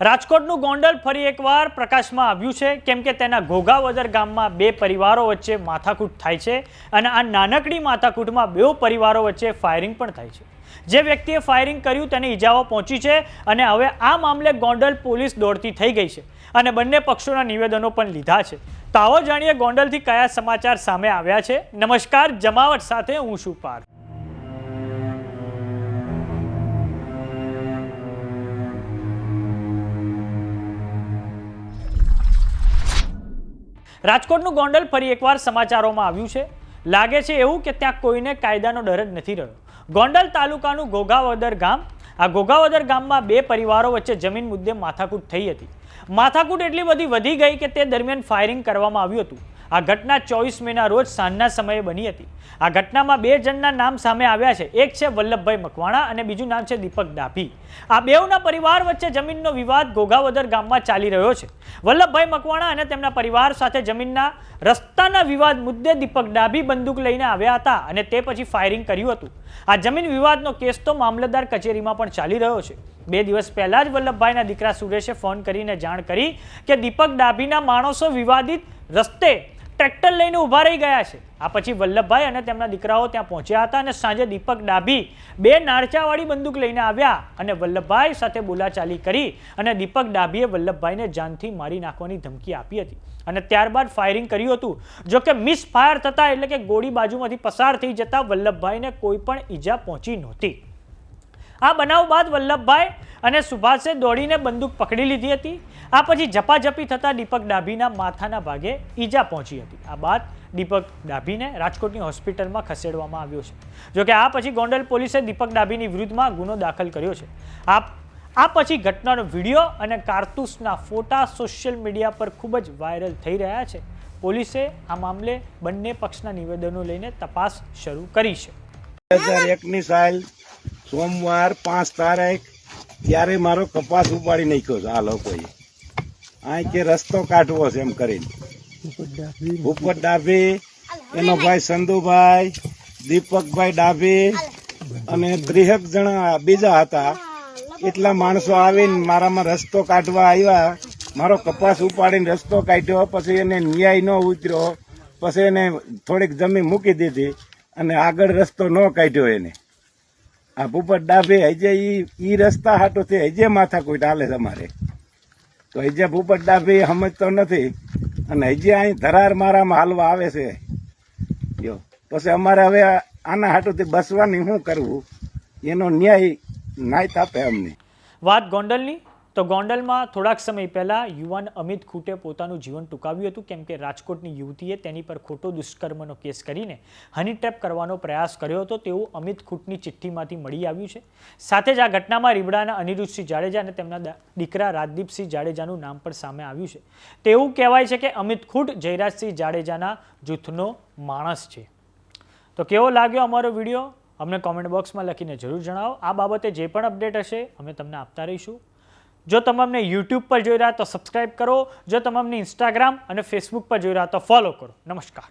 રાજકોટનું ગોંડલ ફરી એકવાર પ્રકાશમાં આવ્યું છે. કેમ કે તેના ઘોઘાવદર ગામમાં બે પરિવારો વચ્ચે માથાકૂટ થાય છે અને આ નાનકડી માથાકૂટમાં બે પરિવારો વચ્ચે ફાયરિંગ પણ થાય છે. જે વ્યક્તિએ ફાયરિંગ કર્યું તેને ઈજાઓ પહોંચી છે અને હવે આ મામલે ગોંડલ પોલીસ દોડતી થઈ ગઈ છે અને બંને પક્ષોના નિવેદનો પણ લીધા છે. તો આવો જાણીએ ગોંડલથી કયા સમાચાર સામે આવ્યા છે. નમસ્કાર, જમાવટ સાથે હું છું પાર્થ. રાજકોટનું ગોંડલ ફરી એકવાર સમાચારોમાં આવ્યું છે. લાગે છે એવું કે ત્યાં કોઈને કાયદાનો ડર જ નથી રહ્યો. ગોંડલ તાલુકાનું ઘોઘાવદર ગામ, આ ઘોઘાવદર ગામમાં બે પરિવારો વચ્ચે જમીન મુદ્દે માથાકૂટ થઈ હતી. માથાકૂટ એટલી બધી વધી ગઈ કે તે દરમિયાન ફાયરિંગ કરવામાં આવ્યું હતું. આ ઘટના ચોવીસ મેના રોજ સાંજના સમયે બની હતી. આ ઘટનામાં બે જણના નામ સામે આવ્યા છે. એક છે વલ્લભભાઈ મકવાણા અને બીજું નામ છે દીપક ડાભી. આ બેઉના પરિવાર વચ્ચે જમીનનો વિવાદ ઘોઘાવદર ગામમાં ચાલી રહ્યો છે. વલ્લભભાઈ મકવાણા અને તેમના પરિવાર સાથે જમીનના રસ્તાના વિવાદ મુદ્દે દીપક ડાભી બંદૂક લઈને આવ્યા હતા અને તે પછી ફાયરિંગ કર્યું હતું. આ જમીન વિવાદનો કેસ તો મામલતદાર કચેરીમાં પણ ચાલી રહ્યો છે. બે દિવસ પહેલા જ વલ્લભભાઈના દીકરા સુરેશે ફોન કરીને જાણ કરી કે દીપક ડાભીના માણસો વિવાદિત રસ્તે ટ્રેક્ટર લઈને ઊભા રહી ગયા છે. આ પછી વલ્લભભાઈ અને તેમના દીકરાઓ ત્યાં પહોંચ્યા હતા અને સાંજે દીપક ડાભી બે નારચાવાળી બંદૂક લઈને આવ્યા અને વલ્લભભાઈ સાથે બોલાચાલી કરી અને દીપક ડાભીએ વલ્લભભાઈને જાનથી મારી નાખવાની ધમકી આપી હતી. અને ત્યારબાદ ફાયરિંગ કર્યું હતું. જોકે મિસ ફાયર થતા એટલે કે ગોળી બાજુમાંથી પસાર થઈ જતા વલ્લભભાઈને કોઈ પણ ઈજા પહોંચી નહોતી. આ બનાવ બાદ વલ્લભભાઈ અને સુભાષે દોડીને બંદૂક પકડી લીધી હતી. આ પછી ઝપાઝપી થતાં દીપક ડાભીના માથાના ભાગે ઈજા પહોંચી હતી. આ બાદ દીપક ડાભીને રાજકોટની હોસ્પિટલમાં ખસેડવામાં આવ્યો છે. જોકે આ પછી ગોંડલ પોલીસે દીપક ડાભીની વિરુદ્ધમાં ગુનો દાખલ કર્યો છે. આ આ પછી ઘટનાનો વીડિયો અને કારતૂસના ફોટા સોશિયલ મીડિયા પર ખૂબ જ વાયરલ થઈ રહ્યા છે. પોલીસે આ મામલે બંને પક્ષના નિવેદનો લઈને તપાસ શરૂ કરી છે. બે હજાર એકની સોમવાર પાંચ તારીખ, ત્યારે મારો કપાસ ઉપાડી નાખ્યો છે. આ લોકોએ આ કે રસ્તો કાઢવો છે એમ કરીને. ઉપર ડાભી, એનો ભાઈ સંધુભાઈ દીપકભાઈ ડાભી અને ત્રીસેક જણા બીજા હતા. એટલા માણસો આવીને મારામાં રસ્તો કાઢવા આવ્યા. મારો કપાસ ઉપાડીને રસ્તો કાઢ્યો, પછી એને ન્યાય ન ઉતર્યો. પછી એને થોડીક જમીન મૂકી દીધી અને આગળ રસ્તો ન કાઢ્યો એને. આ ભૂપત ડાભે હજે ઈ રસ્તા રસ્તા હાટોથી હજે માથા કોઈ ટાલે છે અમારે. તો હજે ભૂપત ડાભે સમજતો નથી. અને હજે અહીં ધરાર મારામાં હાલવા આવે છે. જો, પછી અમારે હવે આના હાટોથી બસવાની શું કરવું એનો ન્યાય નાય આપે અમને. વાત ગોંડલની? તો ગોંડલમાં થોડાક સમય પહેલા યુવાન અમિત ખૂટે પોતાનું જીવન ટૂંકાવ્યું હતું. કેમ કે રાજકોટની યુવતીએ તેની પર ખોટો દુષ્કર્મનો કેસ કરીને હની કરવાનો પ્રયાસ કર્યો હતો. તેવું અમિત ખૂટની ચિઠ્ઠીમાંથી મળી આવ્યું છે. સાથે જ આ ઘટનામાં રીબડાના અનિરુદ્ધસિંહ જાડેજા અને તેમના દીકરા રાજદીપસિંહ જાડેજાનું નામ પણ સામે આવ્યું છે. તેવું કહેવાય છે કે અમિત ખૂટ જયરાજસિંહ જાડેજાના જૂથનો માણસ છે. તો કેવો લાગ્યો અમારો વીડિયો? અમને કોમેન્ટ બોક્સમાં લખીને જરૂર જણાવો. આ બાબતે જે પણ અપડેટ હશે અમે તમને આપતા રહીશું. જો તમે યુટ્યુબ પર જોઈ રહ્યા તો સબસ્ક્રાઈબ કરો. જો તમે ઇન્સ્ટાગ્રામ અને ફેસબુક પર જોઈ રહ્યા તો ફોલો કરો. નમસ્કાર.